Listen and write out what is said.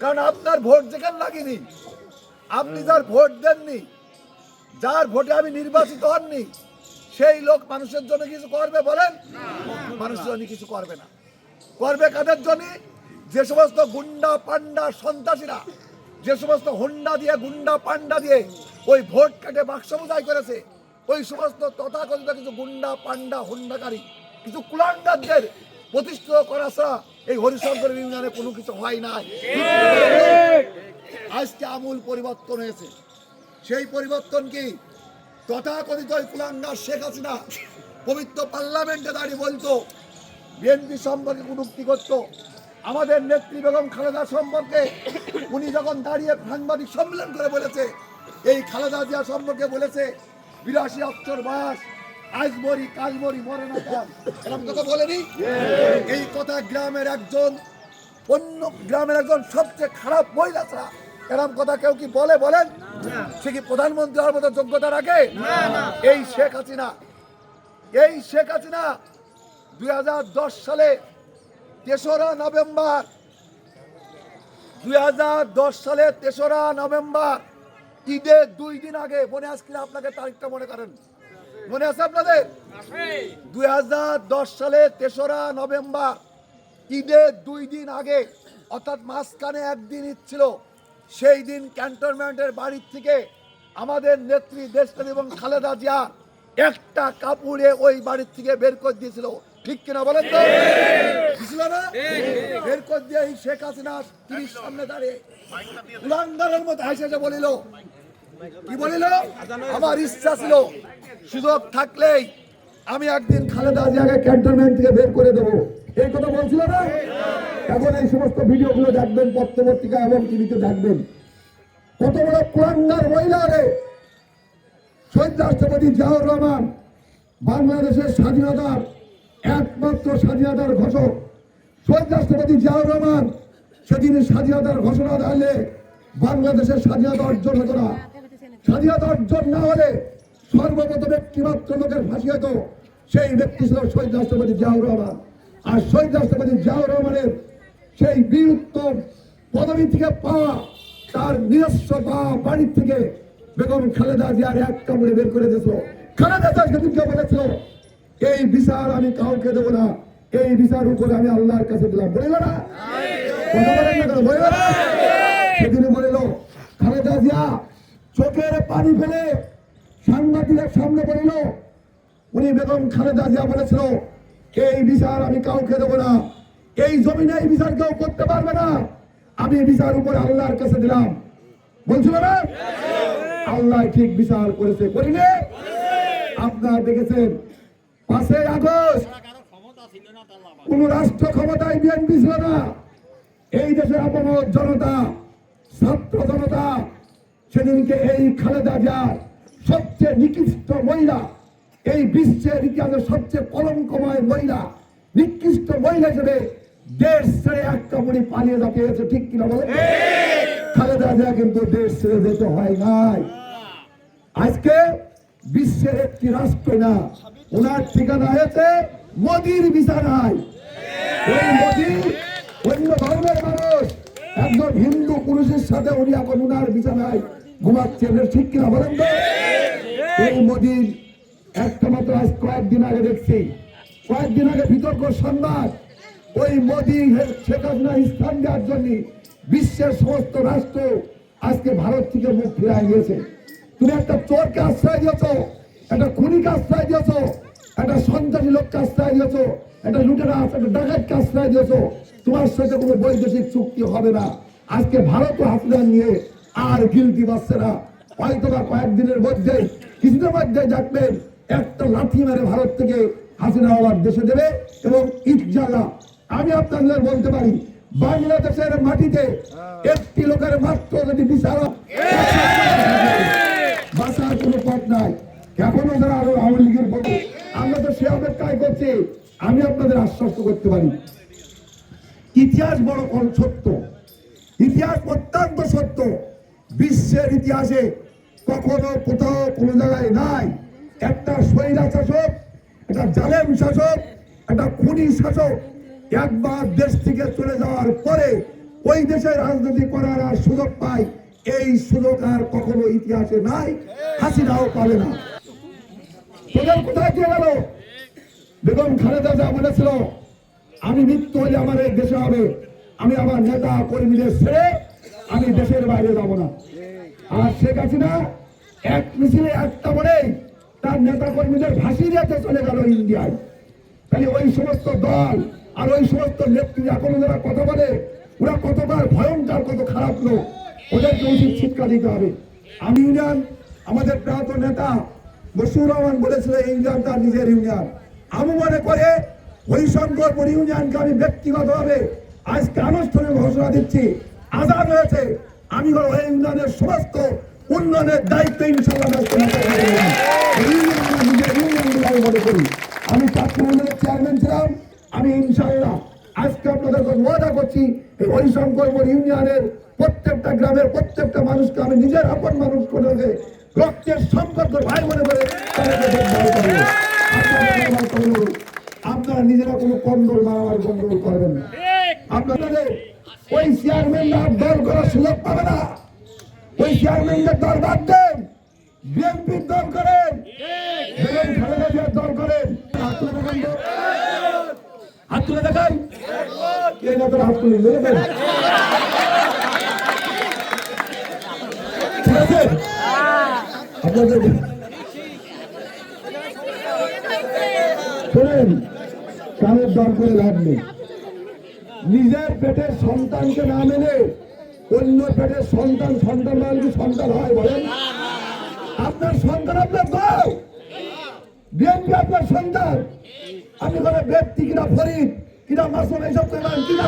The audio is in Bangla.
কারণ আপনার ভোট যেখানে লাগেনি আপনি যার ভোট দেননি যার ভোটে আমি নির্বাচিত হননি সেই লোক মানুষের জন্য কিছু করবে বলেন? মানুষের জন্য কিছু করবে না। করবে কাদের জন্য? যে সমস্ত গুন্ডা পান্ডা সন্ত্রাসীরা যে সমস্ত হুন্ডা দিয়ে গুন্ডা পান্ডা দিয়ে ওই ভোট কেটে বাক্স বোঝাই করেছে ওই সমস্ত তথাকথিত কিছু গুন্ডা পান্ডা হুন্ডাকারী কিছু কুলাঙ্গারদের প্রতিষ্ঠিত করা ছাড়া এই হরিশঙ্কর ইউনিয়নে কোনো কিছু হয় নাই। আজকে আমূল পরিবর্তন হয়েছে। সেই পরিবর্তন কি তথাকথিত কুলাঙ্গার শেখ হাসিনা পবিত্র পার্লামেন্টে দাঁড়িয়ে বলতো, বিএনপি সম্পর্কে কটূক্তি করতো? আমাদের নেত্রী বেগম খালেদা সম্পর্কে উনি যখন দাঁড়িয়ে সাংবাদিক সম্মেলন করে বলেছে, এই খালেদা জিয়া সম্পর্কে বলেছে, বিরাশি অক্ষর বয়স আজ মরি কাল মরি মরে না এরকম কথা বলেনি? এই কথা গ্রামের একজন অন্য গ্রামের একজন সবচেয়ে খারাপ মহিলা ছাড়া এরকম কথা কেউ কি বলে বলেন? সে কি প্রধানমন্ত্রী হওয়ার মতো যোগ্যতা রাখে এই শেখ হাসিনা এই শেখ হাসিনা দুই হাজার দশ সালে তেসরা নভেম্বর দুই হাজার দশ সালে তেসরা নভেম্বর ঈদের দুই দিন আগে মনে আসলে আপনাকে তারিখটা মনে করেন। মনে আছে আপনাদের? দুই সালে তেসরা নভেম্বর ঈদের দুই দিন আগে, অর্থাৎ মাঝখানে একদিন ঈদ ছিল, সেই দিন ক্যান্টনমেন্টের বাড়ির থেকে আমাদের নেত্রী দেশনেত্রী এবং খালেদা জিয়া একটা কাপড়ে ওই বাড়ির থেকে বের করে দিয়েছিল। ঠিক কিনা বলেন তো? দিছিল না? বের করে দিয়ে শেখ হাসিনা তিরিশ সামনে দাঁড়িয়ে উলাঙ্গারের মতো হাসে বলিল কি বলিল? আমার ইচ্ছা ছিল, সুযোগ থাকলেই আমি একদিন খালেদা জিয়াকে ক্যান্টনমেন্ট থেকে বের করে দেবো। এই কথা বলছিল না? এখন এই সমস্ত ভিডিওগুলো দেখবেন, পত্রপত্রিকা এবং টিভিতে দেখবেন। কত বড় কুলাঙ্গার মহিলা রে! শহীদ রাষ্ট্রপতি জিয়াউর রহমান, বাংলাদেশের স্বাধীনতার একমাত্র স্বাধীনতার ঘোষক। শহীদ রাষ্ট্রপতি জিয়াউর রহমান, সেদিন স্বাধীনতার ঘোষণা দিলে বাংলাদেশের স্বাধীনতা অর্জন হতো না। স্বাধীনতা অর্জন না হলে সর্বপ্রথম একটিমাত্র লোকের ফাঁসি হতো। সেই ব্যক্তি ছিল শহীদ রাষ্ট্রপতি জিয়াউর রহমান। আর শহীদ রাষ্ট্রপতি জিয়াউর রহমানের সেই বীরত্তম পদবী থেকে পাওয়া তার নিজস্ব পাওয়া বাড়ির থেকে বেগম খালেদা জিয়ার এক কামড়ে বের করে দিয়েছিল। খালেদা জিয়া সেদিনকে বলেছিল এই বিচার আমি কাউকে দেবো না এই বিচার উপরে আমি আল্লাহর কাছে দিলাম। বলিল না? কথা বলেন না কেন? বলিল সেদিনে বলিল খালেদা জিয়া চোখের পানি ফেলে সাংবাদিকের সামনে বলিল, উনি বেগম খালেদা জিয়া বলেছিল, এই বিচার আমি কাউকে দেবো না। এই জমিনে এই বিচার কেউ করতে পারবে না। আমি বিচার উপরে আল্লাহর কাছে দিলাম। বলছিল না? আল্লাহ ঠিক বিচার করেছে, করিনি। আপনারা দেখেছেন, পাঁচই আগস্ট কোন রাষ্ট্র ক্ষমতায় বিএনপি ছিল না। এই দেশের আপন জনতা, ছাত্র জনতা সেদিনকে এই খালেদা জিয়ার সবচেয়ে নিকৃষ্ট মহিলা এই বিশ্বের ইতিহাসে সবচেয়ে কলঙ্কময় মহিলা নিকৃষ্ট মহিলা হিসেবে দেশ ছেড়ে এক কাপড়ি পালিয়ে যেতে হয়েছে ঠিক কিনা বলে খালেদা জিয়া কিন্তু দেশ ছেড়ে যেতে হয় নাই। আজকে বিশ্বের একটি রাষ্ট্র না ওনার ঠিকানা হয়েছে মোদির বিছানায়। ওই মোদি অন্য ধর্মের মানুষ একজন হিন্দু পুরুষের সাথে উনি এখন উনার বিছানায় ঘুমাচ্ছেন এটা ঠিক কিনা বলেন তো? এই মোদির একটা মাত্র আজ কয়েকদিন আগে দেখছি। কয়েকদিন আগে বিতর্ক সংবাদ। ওই মোদি শেখ হাসিনা স্থান দেওয়ার জন্য বিশ্বের সমস্ত রাষ্ট্র আজকে ভারত থেকে মুখ ফিরাই নিয়েছে। তুমি একটা চোরকে আশ্রয় দিয়েছ একটা খুনিকে আশ্রয় দিয়েছ একটা সন্ত্রাসী লোককে আশ্রয় দিয়েছ একটা লুটেরা একটা ডাকাতকে আশ্রয় দিয়েছ। তোমার সাথে কোনো বৈদেশিক চুক্তি হবে না। আজকে ভারত হাসিনা নিয়ে আর গিলতি পাচ্ছে না। হয়তো বা কয়েকদিনের মধ্যে, কিছুদিনের মধ্যে দেখবেন একটা লাঠি মেরে ভারত থেকে হাসিনা আবার দেশে দেবে এবং ইজালা আমি আপনাদের বলতে পারি, বাংলাদেশের মাটিতে একটি লোকের মাত্র যদি বিচারক বাঁচার কোনো পথ নাই। এখনও যারা আরও আওয়ামী লীগের পথে আমরা তো সে অপেক্ষায় করছি, আমি আপনাদের আশ্বস্ত করতে পারি। ইতিহাস বড় সত্য। ইতিহাস অত্যন্ত সত্য। বিশ্বের ইতিহাসে কখনো কোথাও কোনো জায়গায় নাই। একটা স্বৈরা শাসক, একটা জালেম শাসক, একটা খুনি শাসক একবার দেশ থেকে চলে যাওয়ার পরে ওই দেশের রাজনীতি করার আর সুযোগ পায়, এই সুযোগ আর কখনো ইতিহাসে নাই, হাসিনাও পাবে না। তোদের কোথায় গিয়ে গেল? বেগম খালেদা যা বলেছিল, আমি মৃত্যু হলে আমার এই দেশে হবে, আমি আমার নেতা কর্মীদের ছেড়ে আমি দেশের বাইরে যাব না। আর শেখ হাসিনা এক মিছিলে একটা বলেই তার নেতা কর্মীদের ভাসিয়ে রেখে চলে গেল ইন্ডিয়ায়। তাহলে ওই সমস্ত দল আর ওই সমস্ত নেত্রী এখন যারা কথা বলে, ওরা কতবার ভয়ঙ্কর, কত খারাপ লোক। ওদেরকে উচিত শিক্ষা দিতে হবে। আমি ইউনিয়ন, আমাদের প্রাত নেতা বসুর রহমান বলেছিল ইউনিয়ন তার নিজের ইউনিয়ন। আমি মনে করে ওই শঙ্করপুর ইউনিয়নকে আমি ব্যক্তিগতভাবে আজকে আনুষ্ঠানিক ঘোষণা দিচ্ছি। আজাদ হয়েছে আমি হলো ওই ইউনিয়নের সমস্ত উন্নয়নের দায়িত্ব ইনশাল্লাহ। এই করি আমি মন্ডলের চেয়ারম্যান ছিলাম আমি ইনশাল্লাহ আজকে আপনাদের ওয়াদা করছি, এই হরিশঙ্করপুর ইউনিয়নের প্রত্যেকটা গ্রামের প্রত্যেকটা মানুষকে আমি নিজের আপন মানুষ করে রক্তের সম্পর্ক ভাই মনে করে বিএনপির দল করেন। হাত তুলে দেখান দেখান। কে হাত তুলে নেই। নিজের পেটের সন্তানকে না মেনে অন্য পেটের সন্তান সন্তান সন্তান হয়, বলেন। আপনার সন্তান আপনার বউ বিএনপি আপনার সন্তান। আপনি কোনো ব্যক্তি কিনা ফরিদ, কিনা মাসুম এইসব কিনা